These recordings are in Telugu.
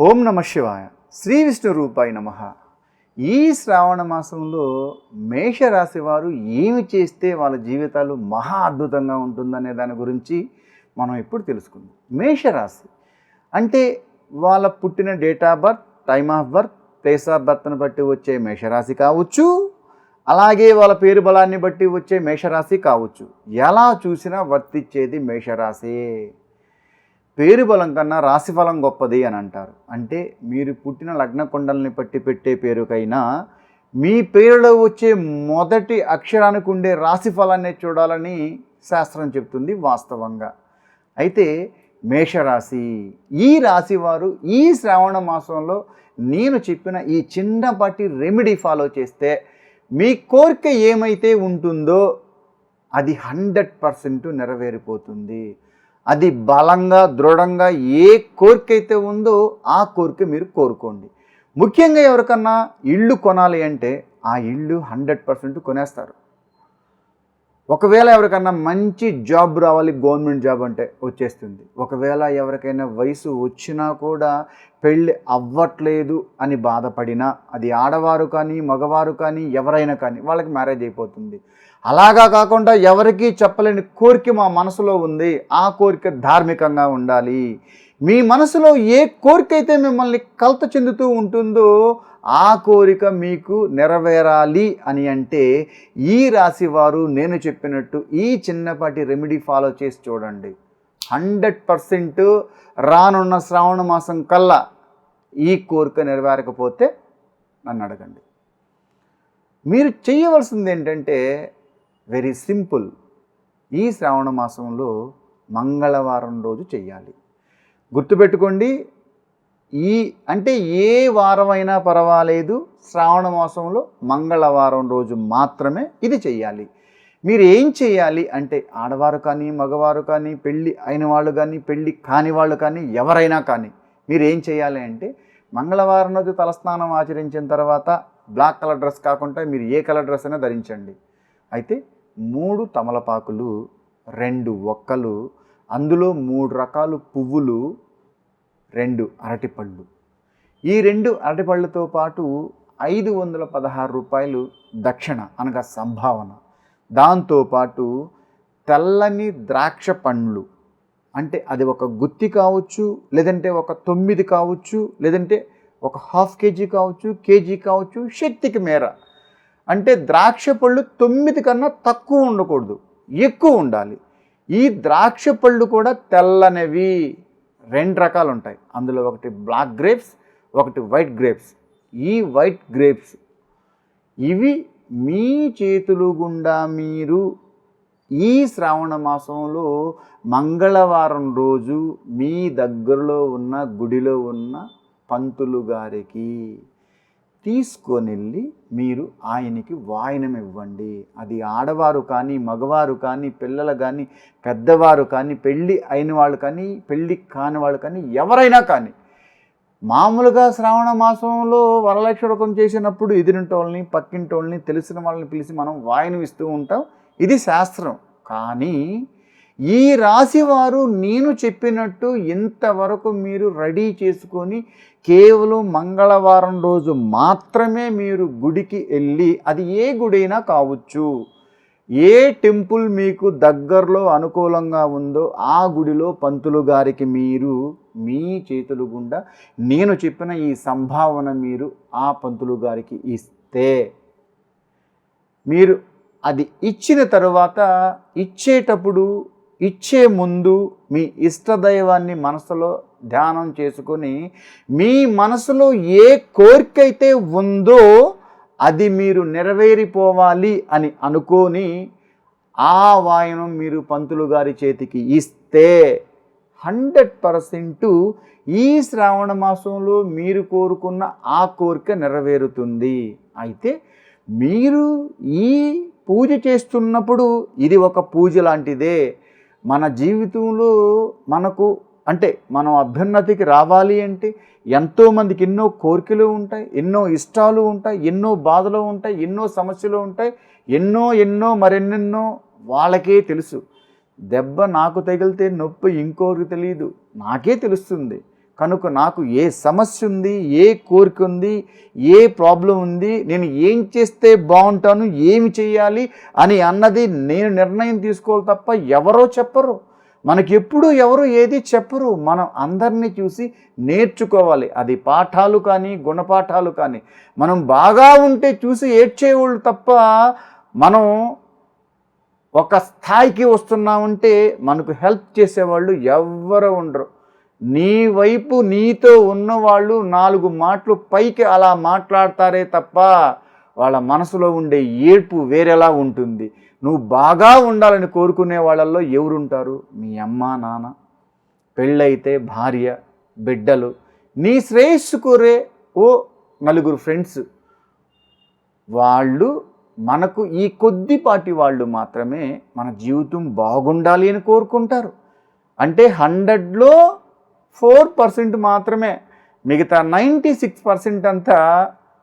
ఓం నమ శివాయ. శ్రీ విష్ణు రూపాయి నమ. ఈ శ్రావణ మాసంలో మేషరాశి వారు ఏమి చేస్తే వాళ్ళ జీవితాలు మహా అద్భుతంగా ఉంటుందనే దాని గురించి మనం ఇప్పుడు తెలుసుకుందాం. మేషరాశి అంటే వాళ్ళ పుట్టిన date of birth time of birth place of బర్త్ని బట్టి వచ్చే మేషరాశి కావచ్చు. అలాగే వాళ్ళ పేరు బలాన్ని బట్టి వచ్చే మేషరాశి కావచ్చు. ఎలా చూసినా వర్తించేది మేషరాశి. పేరు బలం కన్నా రాశి ఫలం గొప్పది అని అంటారు. అంటే మీరు పుట్టిన లగ్న కొండల్ని పట్టి పెట్టే పేరుకైనా మీ పేరులో వచ్చే మొదటి అక్షరానికి ఉండే రాశి ఫలాన్ని చూడాలని శాస్త్రం చెప్తుంది వాస్తవంగా. అయితే మేషరాశి ఈ రాశి వారు ఈ శ్రావణ మాసంలో నేను చెప్పిన ఈ చిన్నపాటి రెమెడీ ఫాలో చేస్తే మీ కోరిక ఏమైతే ఉంటుందో అది హండ్రెడ్ పర్సెంట్ నెరవేరిపోతుంది. అది బలంగా దృఢంగా ఏ కోరిక అయితే ఉందో ఆ కోరిక మీరు కోరుకోండి. ముఖ్యంగా ఎవరికన్నా ఇల్లు కొనాలి అంటే ఆ ఇల్లు హండ్రెడ్ పర్సెంట్ కొనేస్తారు. ఒకవేళ ఎవరికన్నా మంచి జాబ్ రావాలి గవర్నమెంట్ జాబ్ అంటే వచ్చేస్తుంది. ఒకవేళ ఎవరికైనా వయసు వచ్చినా కూడా పెళ్ళి అవ్వట్లేదు అని బాధపడినా అది ఆడవారు కానీ మగవారు కానీ ఎవరైనా కానీ వాళ్ళకి మ్యారేజ్ అయిపోతుంది. అలాగా కాకుండా ఎవరికీ చెప్పలేని కోరిక మా మనసులో ఉంది ఆ కోరిక ధార్మికంగా ఉండాలి. మీ మనసులో ఏ కోరిక అయితే మిమ్మల్ని కలత చెందుతూ ఉంటుందో ఆ కోరిక మీకు నెరవేరాలి అని అంటే ఈ రాశి వారు నేను చెప్పినట్టు ఈ చిన్నపాటి రెమెడీ ఫాలో చేసి చూడండి. హండ్రెడ్ పర్సెంట్ రానున్న శ్రావణ మాసం కల్లా ఈ కోరిక నెరవేరకపోతే నన్ను అడగండి. మీరు చేయవలసింది ఏంటంటే వెరీ సింపుల్ ఈ శ్రావణ మాసంలో మంగళవారం రోజు చెయ్యాలి. గుర్తుపెట్టుకోండి ఈ అంటే ఏ వారమైనా పర్వాలేదు. శ్రావణ మాసంలో మంగళవారం రోజు మాత్రమే ఇది చెయ్యాలి. మీరు ఏం చేయాలి అంటే ఆడవారు కానీ మగవారు కానీ పెళ్ళి అయిన వాళ్ళు కానీ పెళ్ళి కాని వాళ్ళు కానీ ఎవరైనా కానీ మీరు ఏం చేయాలి అంటే మంగళవారం రోజు తలస్నానం ఆచరించిన తర్వాత బ్లాక్ కలర్ డ్రెస్ కాకుండా మీరు ఏ కలర్ డ్రెస్ అయినా ధరించండి. అయితే మూడు తమలపాకులు రెండు ఒక్కలు అందులో మూడు రకాలు పువ్వులు రెండు అరటిపళ్ళు. ఈ రెండు అరటిపళ్ళతో పాటు ఐదు వందల పదహారు రూపాయలు దక్షిణ అనగా సంభావన. దాంతోపాటు తెల్లని ద్రాక్ష పండ్లు. అంటే అది ఒక గుత్తి కావచ్చు లేదంటే ఒక తొమ్మిది కావచ్చు లేదంటే ఒక హాఫ్ కేజీ కావచ్చు కేజీ కావచ్చు శక్తికి మేర. అంటే ద్రాక్ష పళ్ళు తొమ్మిది కన్నా తక్కువ ఉండకూడదు. ఎక్కువ ఉండాలి. ఈ ద్రాక్ష పళ్ళు కూడా తెల్లనివి. రెండు రకాలు ఉంటాయి. అందులో ఒకటి బ్లాక్ గ్రేప్స్ ఒకటి వైట్ గ్రేప్స్ ఈ వైట్ గ్రేప్స్ ఇవి మీ చేతులు గుండా మీరు ఈ శ్రావణ మాసంలో మంగళవారం రోజు మీ దగ్గరలో ఉన్న గుడిలో ఉన్న పంతులు గారికి తీసుకొని వెళ్ళి మీరు ఆయనకి వాయనం ఇవ్వండి అది ఆడవారు కానీ మగవారు కానీ పిల్లలు కానీ పెద్దవారు కానీ పెళ్ళి అయిన వాళ్ళు కానీ పెళ్ళి కాని వాళ్ళు కానీ ఎవరైనా కానీ మామూలుగా శ్రావణ మాసంలో వరలక్ష చేసినప్పుడు ఎదిరింటోళ్ళని పక్కింటోళ్ళని తెలిసిన వాళ్ళని పిలిచి మనం వాయనం ఇస్తూ ఉంటాం. ఇది శాస్త్రం. కానీ ఈ రాశి వారు నేను చెప్పినట్టు ఇంతవరకు మీరు రెడీ చేసుకొని కేవలం మంగళవారం రోజు మాత్రమే మీరు గుడికి వెళ్ళి అది ఏ గుడైనా కావచ్చు. ఏ టెంపుల్ మీకు దగ్గరలో అనుకూలంగా ఉందో ఆ గుడిలో పంతులు గారికి మీరు మీ చేతులు గుండా నేను చెప్పిన ఈ సంభావన మీరు ఆ పంతులు గారికి ఇస్తే. మీరు అది ఇచ్చిన తర్వాత ఇచ్చేటప్పుడు ఇచ్చే ముందు మీ ఇష్టదైవాన్ని మనసులో ధ్యానం చేసుకొని మీ మనసులో ఏ కోరిక అయితే ఉందో అది మీరు నెరవేరిపోవాలి అని అనుకొని ఆ వాయనం మీరు పంతులు గారి చేతికి ఇస్తే హండ్రెడ్ పర్సెంట్ ఈ శ్రావణ మాసంలో మీరు కోరుకున్న ఆ కోరిక నెరవేరుతుంది. అయితే మీరు ఈ పూజ చేస్తున్నప్పుడు ఇది ఒక పూజ లాంటిదే. మన జీవితంలో మనకు అంటే మనం అభ్యున్నతికి రావాలి అంటే ఎంతోమందికి ఎన్నో కోరికలు ఉంటాయి ఎన్నో ఇష్టాలు ఉంటాయి ఎన్నో బాధలు ఉంటాయి ఎన్నో సమస్యలు ఉంటాయి ఎన్నో ఎన్నో మరెన్నెన్నో వాళ్ళకే తెలుసు. దెబ్బ నాకు తగిలితే నొప్పి ఇంకోరికి తెలియదు నాకే తెలుస్తుంది. కనుక నాకు ఏ సమస్య ఉంది ఏ కోరిక ఉంది ఏ ప్రాబ్లం ఉంది నేను ఏం చేస్తే బాగుంటాను ఏమి చేయాలి అని అన్నది నేను నిర్ణయం తీసుకోవాలి తప్ప ఎవరో చెప్పరు. మనకి ఎప్పుడు ఎవరు ఏది చెప్పరు. మనం అందరినీ చూసి నేర్చుకోవాలి. అది పాఠాలు కానీ గుణపాఠాలు కానీ. మనం బాగా ఉంటే చూసి ఏడ్చేవాళ్ళు తప్ప మనం ఒక స్థాయికి వస్తున్నామంటే మనకు హెల్ప్ చేసేవాళ్ళు ఎవ్వరు ఉండరు. నీ వైపు నీతో ఉన్నవాళ్ళు నాలుగు మాటలు పైకి అలా మాట్లాడతారే తప్ప వాళ్ళ మనసులో ఉండే ఏడ్పు వేరేలా ఉంటుంది. నువ్వు బాగా ఉండాలని కోరుకునే వాళ్ళల్లో ఎవరుంటారు? మీ అమ్మ నాన్న పెళ్ళైతే భార్య బిడ్డలు. నీ శ్రేయస్సు కోరే ఓ నలుగురు ఫ్రెండ్స్. వాళ్ళు మనకు ఈ కొద్దిపాటి వాళ్ళు మాత్రమే మన జీవితం బాగుండాలి అని కోరుకుంటారు. అంటే హండ్రెడ్లో ఫోర్ పర్సెంట్ మాత్రమే మిగతా నైంటీ సిక్స్ పర్సెంట్ అంతా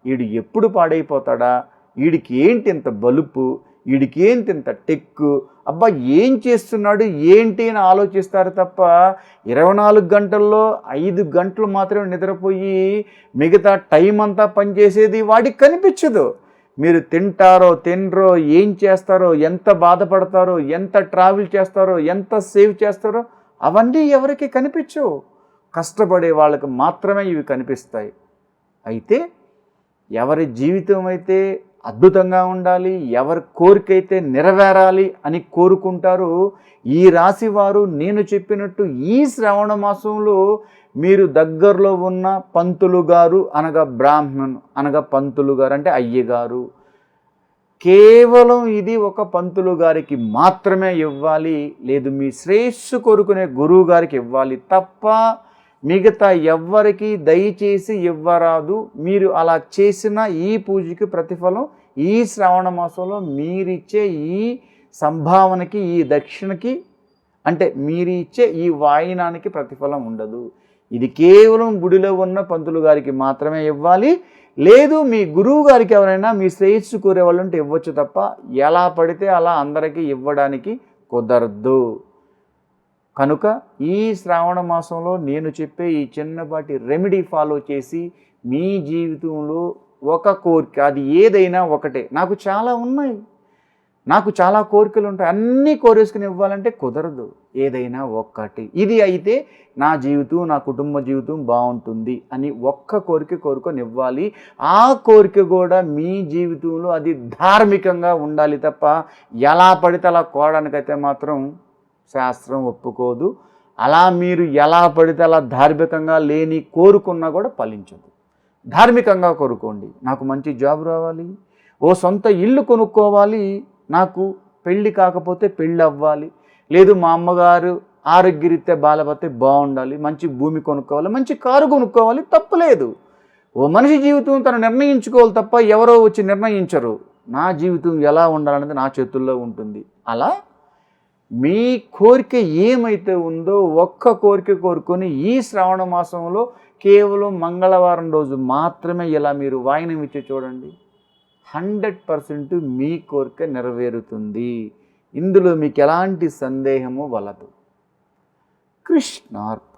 వీడు ఎప్పుడు పాడైపోతాడా? వీడికి ఏంటి ఇంత బలుపు? వీడికి ఏంటి ఇంత టెక్కు? అబ్బా ఏం చేస్తున్నాడు? ఏంటి అని ఆలోచిస్తారు తప్ప ఇరవై నాలుగు గంటల్లో ఐదు గంటలు మాత్రమే నిద్రపోయి మిగతా టైం అంతా పనిచేసేది వాడికి కనిపించదు. మీరు తింటారో తినరో ఏం చేస్తారో ఎంత బాధపడతారో ఎంత ట్రావెల్ చేస్తారో ఎంత సేవ్ చేస్తారో అవన్నీ ఎవరికి కనిపించవు. కష్టపడే వాళ్ళకి మాత్రమే ఇవి కనిపిస్తాయి. అయితే ఎవరి జీవితం అయితే అద్భుతంగా ఉండాలి ఎవరి కోరిక అయితే నెరవేరాలి అని కోరుకుంటారో ఈ రాశి వారు నేను చెప్పినట్టు ఈ శ్రావణ మాసంలో మీరు దగ్గరలో ఉన్న పంతులు గారు అనగా బ్రాహ్మణ్ అనగా పంతులు గారు అంటే అయ్యగారు. కేవలం ఇది ఒక పంతులు గారికి మాత్రమే ఇవ్వాలి లేదు మీ శ్రేయస్సు కోరుకునే గురువు గారికి ఇవ్వాలి తప్ప మిగతా ఎవ్వరికి దయచేసి ఇవ్వరాదు. మీరు అలా చేసిన ఈ పూజకి ప్రతిఫలం ఈ శ్రావణ మాసంలో మీరిచ్చే ఈ సంభావనకి ఈ దక్షిణకి అంటే మీరు ఇచ్చే ఈ వాయినానికి ప్రతిఫలం ఉండదు. ఇది కేవలం గుడిలో ఉన్న పంతులు గారికి మాత్రమే ఇవ్వాలి. లేదు మీ గురువు గారికి ఎవరైనా మీ శ్రేయస్సు కోరే వాళ్ళు ఉంటే ఇవ్వచ్చు తప్ప ఎలా పడితే అలా అందరికీ ఇవ్వడానికి కుదరదు. కనుక ఈ శ్రావణ మాసంలో నేను చెప్పే ఈ చిన్నపాటి రెమెడీ ఫాలో చేసి మీ జీవితంలో ఒక కోరిక అది ఏదైనా ఒకటే. నాకు చాలా ఉన్నాయి. నాకు చాలా కోరికలు ఉంటాయి. అన్నీ కోరేసుకుని ఇవ్వాలంటే కుదరదు. ఏదైనా ఒక్కటి. ఇది అయితే నా జీవితం నా కుటుంబ జీవితం బాగుంటుంది అని ఒక్క కోరిక కోరుకొని ఇవ్వాలి. ఆ కోరిక కూడా మీ జీవితంలో అది ధార్మికంగా ఉండాలి తప్ప ఎలా పడితే అలా కోరడానికైతే మాత్రం శాస్త్రం ఒప్పుకోదు. అలా మీరు ఎలా పడితే అలా ధార్మికంగా లేని కోరుకున్నా కూడా ఫలించదు. ధార్మికంగా కోరుకోండి. నాకు మంచి జాబ్ రావాలి. ఓ సొంత ఇల్లు కొనుక్కోవాలి. నాకు పెళ్ళి కాకపోతే పెళ్ళి అవ్వాలి. లేదు మా అమ్మగారు ఆరోగ్యరీత్యా బాలపడితే బాగుండాలి. మంచి భూమి కొనుక్కోవాలి. మంచి కారు కొనుక్కోవాలి. తప్పులేదు ఓ మనిషి జీవితం తను నిర్ణయించుకోవాలి తప్ప ఎవరో వచ్చి నిర్ణయించరు. నా జీవితం ఎలా ఉండాలనేది నా చేతుల్లో ఉంటుంది. అలా మీ కోరిక ఏమైతే ఉందో ఒక్క కోరిక కోరుకొని ఈ శ్రావణ మాసంలో కేవలం మంగళవారం రోజు మాత్రమే ఇలా మీరు వాయినం ఇచ్చి చూడండి. హండ్రెడ్ పర్సెంట్ మీ కోరిక నెరవేరుతుంది. ఇందులో మీకు ఎలాంటి సందేహము వలదు. కృష్ణార్పణ